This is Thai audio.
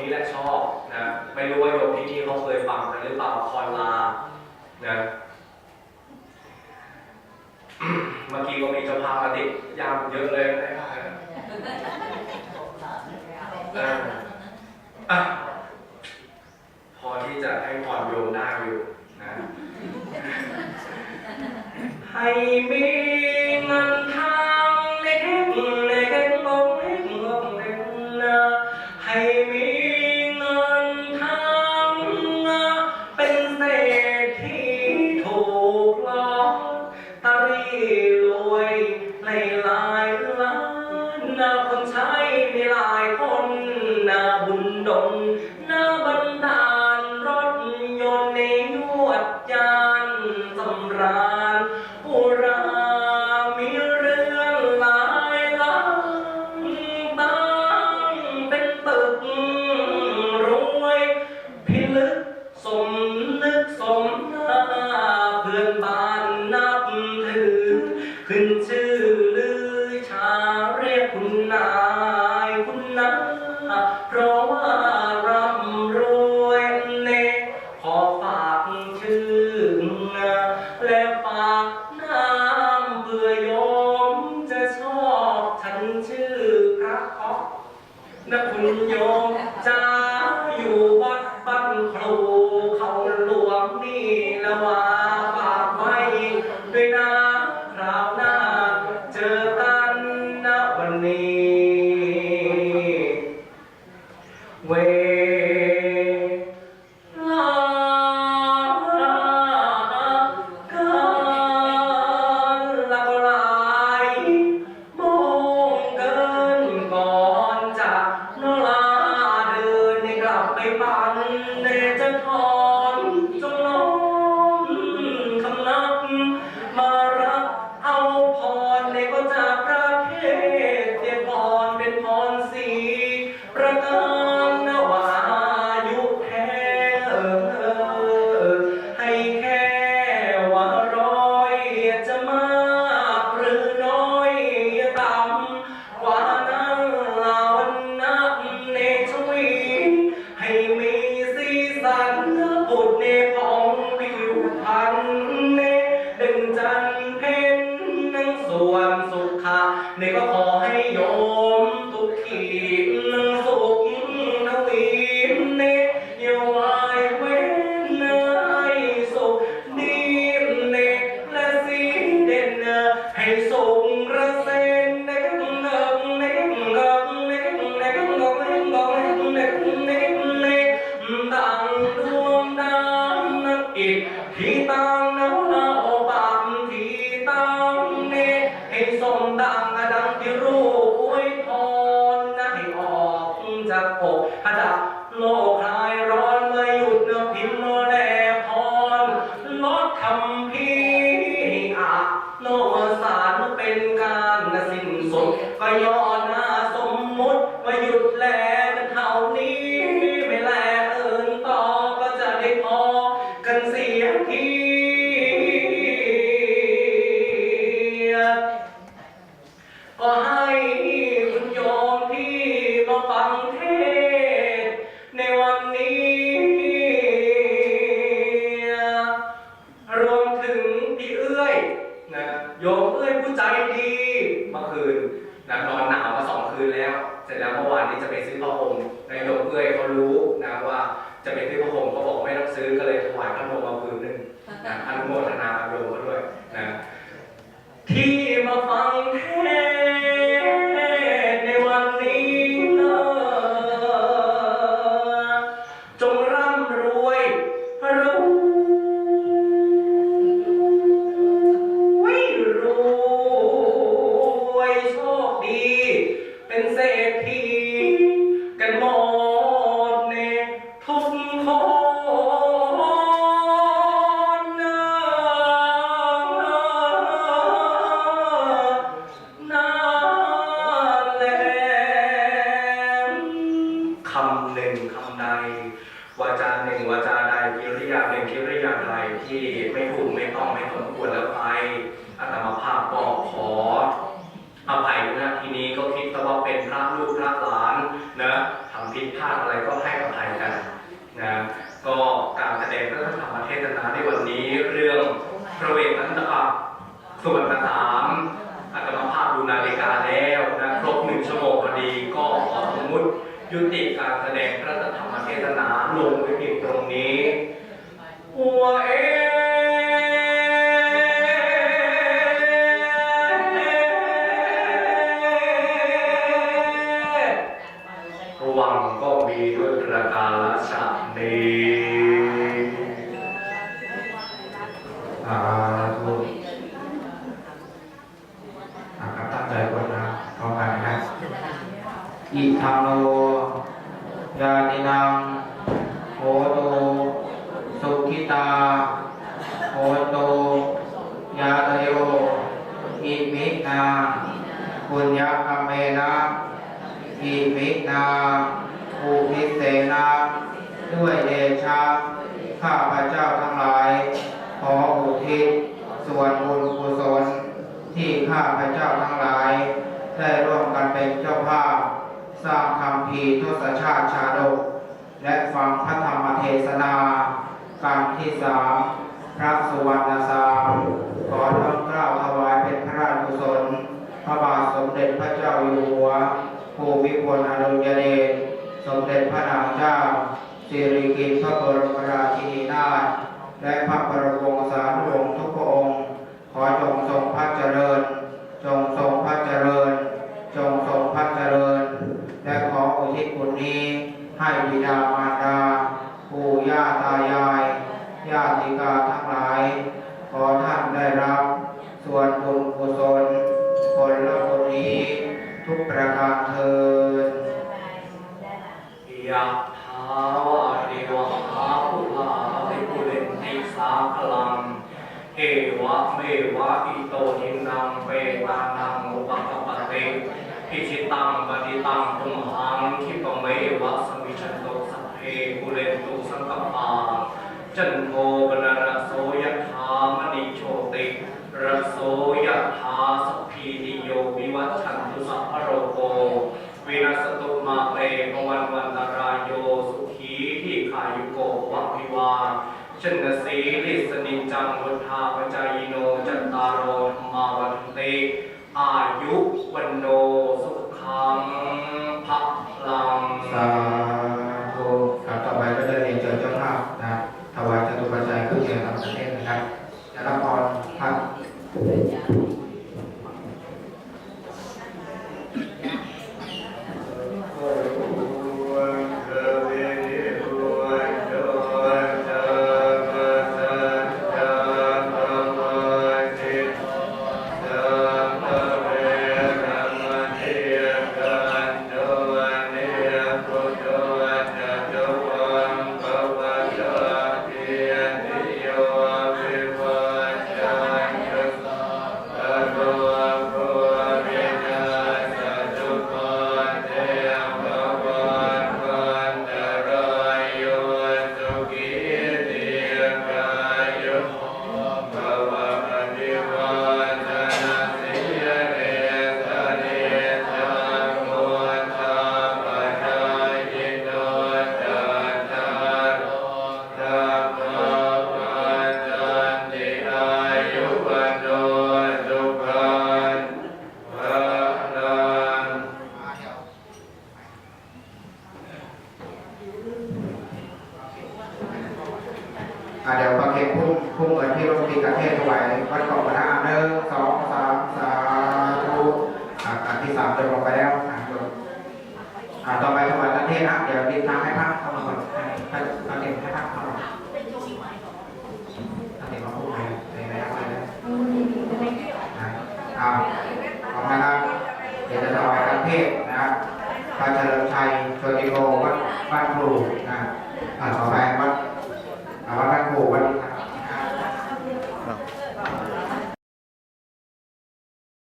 นี้และชอบนะไม่รู้ว่าโยมที่นี่เขาเคยฟังกันหรือเปล่าคอนลานะเมื่อกี้ก็มีจ้าาพมาติดยามเยอะเลยนะครัพอที่จะให้พรโยมได้อยู่นะให้มี Kita นนนอนหนาวมาสองคืนแล้ว เสร็จแล้วเมื่อวานนี้จะไปซื้อผ้าห่มในลมเพื่อย คำหนึ่งคำใดวาจาหนึ่งวาจาใดกิริยาหนึ่งกิริยาใดที่ไม่ถูกไม่ต้องไม่สมควรแล้วไปอาตมภาพบกขออภัยนะทีนี้ก็คิดแต่ว่าเป็นพระลูกพระหลานนะทำผิดพลาดอะไรก็ให้ ก็การแสดงพระธรรมเทศนาในวันนี้เรื่องพระเวทนันตะส่วนสามอาตมาภาพดูนาฬิกาแล้วนะครบหนึ่งชั่วโมงพอดีก็ขอสมมุติยุติการแสดงพระธรรมเทศนาลงไว้เพียงตรงนี้หัวเอระวังก็มีด้วยประการละ ชนีสาธุอะครับตั้งใจก่อนนะพร้อมกันนะอิทังโนยาตินังโหตุสุขิตาโหตุยาตโยอิมินาปุญญกรรมเมนะอิมินาภูมิเสนา ด้วยเดชะข้าพระเจ้าทั้งหลาย ขออุทิศส่วนบุญกุศลที่ข้าพระเจ้าทั้งหลาย ได้ร่วมกันเป็นเจ้าภาพ สร้างคำพีทศชาติชาดก และฟังพระธรรมเทศนาการที่สามพระสุวรรณสามขอน้อมกล้าถวายเป็นพระราชกุศลพระบาทสมเด็จพระเจ้าอยู่หัวภูมิพลอดุลยเดชสมเด็จพระนางเจ้า สิริกิติ์พระบรมราชินีนาถและพระบรมวงศานุวงศ์ทุกพระองค์ ขอจงทรงพระเจริญ จงทรงพระเจริญ จงทรงพระเจริญ และขออุทิศบุญนี้ให้บิดามารดาปู่ย่าตายายญาติกาทั้งหลาย ขอท่านได้รับ ส่วนบุญกุศลผลละบุญนี้ ทุกประการเทินยะถาวาริวหาปุราภิปุเรนติสาคลัง เอวะเมวะอิโต ทินังเปตานังอุปกปปติอิชิตังปฏิตังตุมหังคิปเมวะสมิชันโตสัพเพปุเรนตุสังกปาจันโทปนรโสยถามณิโชติรโสยถาสัพพีติโยวิวัชชันตุสัพพโรโกวินัสตุมาเตภวันวันตรายโยสุขีที่ขายุโกวัพิวาชนสีลิสนิจจังวุธาปจายโน ครับพรท่ เดี๋ยวประเคนพุ่งพุ่งเงินที่โรงตีกระเทศถวายวัดเกาะพระหนึ่งสองสามสาธุอ่าอันที่สามเดินลงไปแล้วอ่าโยมอ่าต่อไปถวายกระเทศนะเดี๋ยวรีบทางให้พระเข้ามาก่อนให้ให้ให้เด็